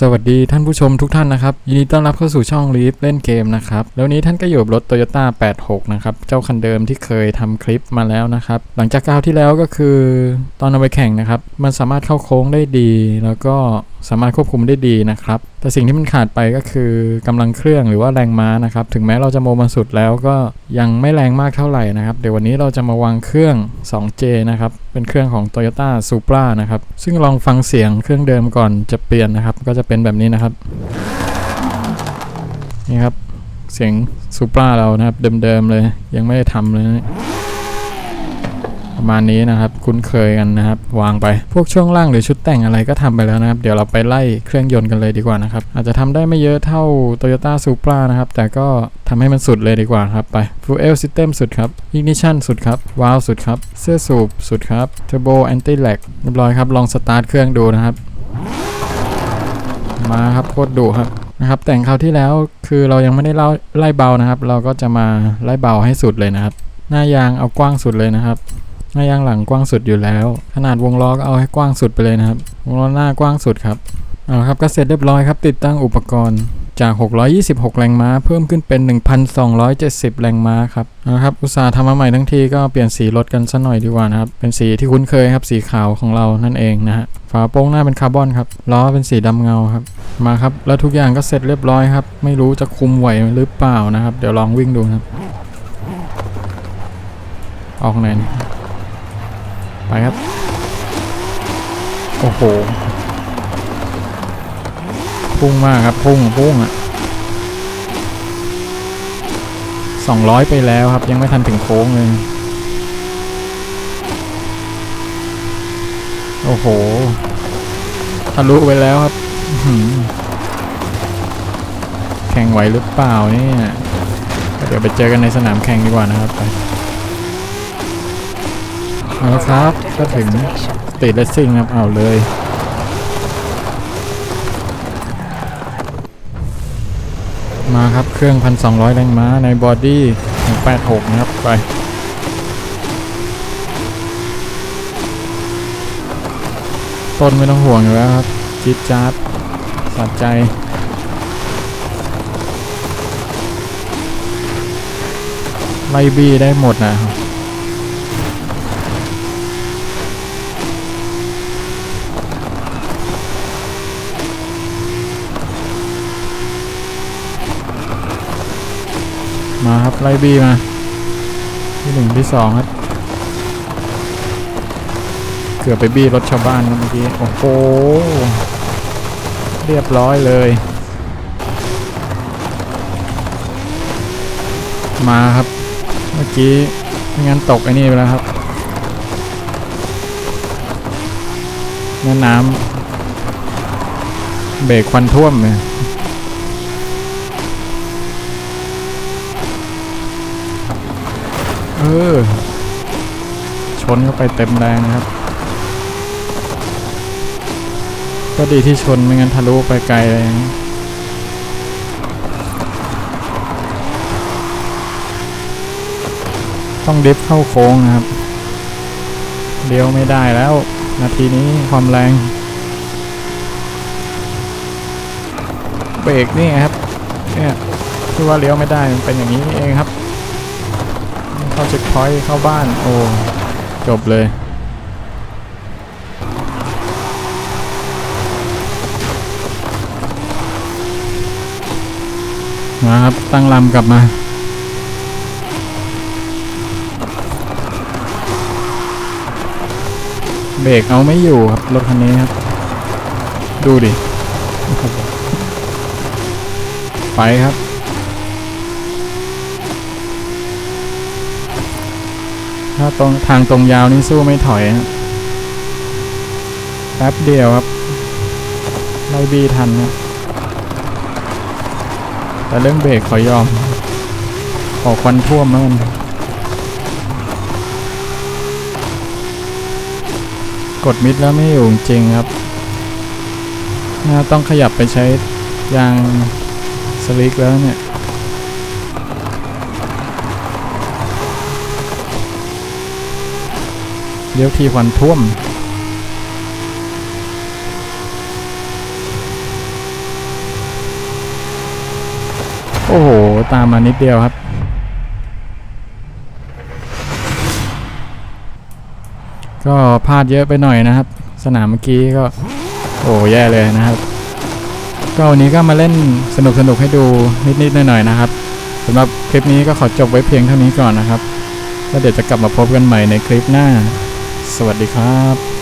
สวัสดีท่านผู้ชมทุกท่านนะครับ ยินดีต้อนรับเข้าสู่ช่องลีฟเล่นเกมนะครับ แล้วนี้ท่านก็อยู่กับรถ Toyota 86 นะครับ เจ้าคันเดิมที่เคยทำคลิปมาแล้วนะครับ หลังจากคราวที่แล้วก็คือตอนเอาไปแข่งนะครับ มันสามารถเข้าโค้งได้ดี แล้วก็ สามารถควบคุมได้ดีนะครับ แต่สิ่งที่มันขาดไปก็คือกำลังเครื่องหรือว่าแรงม้านะครับ ถึงแม้เราจะโมมันสุดแล้วก็ยังไม่แรงมากเท่าไหร่นะครับ เดี๋ยววันนี้เราจะมาวางเครื่อง 2J นะครับ เป็นเครื่องของ Toyota Supra นะครับ ซึ่งลองฟังเสียงเครื่องเดิมก่อนจะเปลี่ยนนะครับ ก็จะเป็นแบบนี้นะครับ นี่ครับ เสียง Supra เรานะครับ เดิมๆเลย ยังไม่ได้ทำเลยนะ ประมาณนี้นะครับ คุ้นเคยกันนะครับ วางไปพวกช่วงล่างหรือชุดแต่งอะไรก็ทำไปแล้วนะครับ เดี๋ยวเราไปไล่เครื่องยนต์กันเลยดีกว่านะครับ อาจจะทำได้ไม่เยอะเท่า Toyota Supra นะครับ แต่ก็ทำให้มันสุดเลยดีกว่าครับ ไป Fuel System สุดครับ Ignition สุดครับวาล์วสุดครับ เสื้อสูบสุดครับ Turbo Anti Lag เรียบร้อยครับ ลองสตาร์ทเครื่องดูนะครับ มาครับโคตรดุครับนะครับแต่งคราวที่แล้วคือเรายังไม่ได้เล่าไล่เบานะครับ เราก็จะมาไล่เบาให้สุดเลยนะครับ หน้ายางเอากว้างสุดเลยนะครับ หน้ายางหลังกว้างสุดอยู่แล้ว ขนาดวงล้อก็เอาให้กว้างสุดไปเลยนะครับ วงล้อหน้ากว้างสุดครับเอาครับก็เสร็จเรียบร้อยครับ ติดตั้งอุปกรณ์จาก 626 แรงม้า เพิ่มขึ้นเป็น 1,270 แรงม้าครับเอาละครับ อุตสาห์ทำมาใหม่ทั้งทีก็เปลี่ยนสีรถกันสัหน่อยดีกว่านะครับ เป็นสีที่คุ้นเคยครับ สีขาวของเรานั่นเองนะฮะ ฝาโปร่งหน้าเป็นคาร์บอนครับ ล้อเป็นสีดำเงาครับ มาครับ แล้วทุกอย่างก็เสร็จเรียบร้อยครับ ไม่รู้จะคุมไหวหรือเปล่านะครับ เดี๋ยวลองวิ่งดูครับ ออกไหน ไปครับ โอ้โห พุ่งมากครับ พุ่งพุ่งอะสองร้อยไปแล้วครับ ยังไม่ทันถึงโค้งเลย โอ้โห ทะลุไปแล้วครับ แข่งไหวหรือเปล่าเนี่ยเดี๋ยวไปเจอกันในสนามแข่งดีกว่านะครับไป เอาละครับ ก็ถึงติดเลสซิ่งครับเอาเลย มาครับเครื่อง 1,200 แรงม้าในบอดี้186 นะครับ ไปต้นไม่ต้องห่วงอยู่แล้วครับ จิ๊ดจ๊าดสะใจไล่บี้ได้หมดนะครับ มาครับไล่บี้มา ที่หนึ่งที่สองครับ เกือบไปบี้รถชาวบ้านเมื่อกี้ โอ้โห เรียบร้อยเลย มาครับ เมื่อกี้ไม่งั้นตกไอ้นี่ไปแล้วครับแม่น้ำเบรกควันท่วมเลย เออ ชนเข้าไปเต็มแรงนะครับ ก็ดีที่ชนไม่งั้นทะลุไปไกลเลยต้องดิฟเข้าโค้งนะครับเลี้ยวไม่ได้แล้ว นาทีนี้ความแรง เบรกนี่ครับเนี่ยที่ว่าเลี้ยวไม่ได้มันเป็นอย่างนี้เองครับ เข้าเช็คพอยต์เข้าบ้าน โอ้ จบเลย มาครับ ตั้งลำกลับมาเบรกเอาไม่อยู่ครับ รถคันนี้ครับ ดูดิ ไปครับ ถ้าตรงทางตรงยาวนี่สู้ไม่ถอยครับแป๊บเดียวครับไล่บีทันครับแต่เรื่องเบรกขอยอมขอควันท่วมแล้วกันกดมิดแล้วไม่อยู่จริงครับน่าต้องขยับไปใช้ยางสลิกแล้วเนี่ย เดี๋ยวทีควันท่วม โอ้โห ตามมานิดเดียวครับ ก็พลาดเยอะไปหน่อยนะครับ สนามเมื่อกี้ก็ โอ้โหแย่เลยนะครับ ก็วันนี้ก็มาเล่นสนุกสนุกให้ดูนิดๆหน่อยๆนะครับสำหรับคลิปนี้ก็ขอจบไว้เพียงเท่านี้ก่อนนะครับแล้วเดี๋ยวจะกลับมาพบกันใหม่ในคลิปหน้า สวัสดีครับ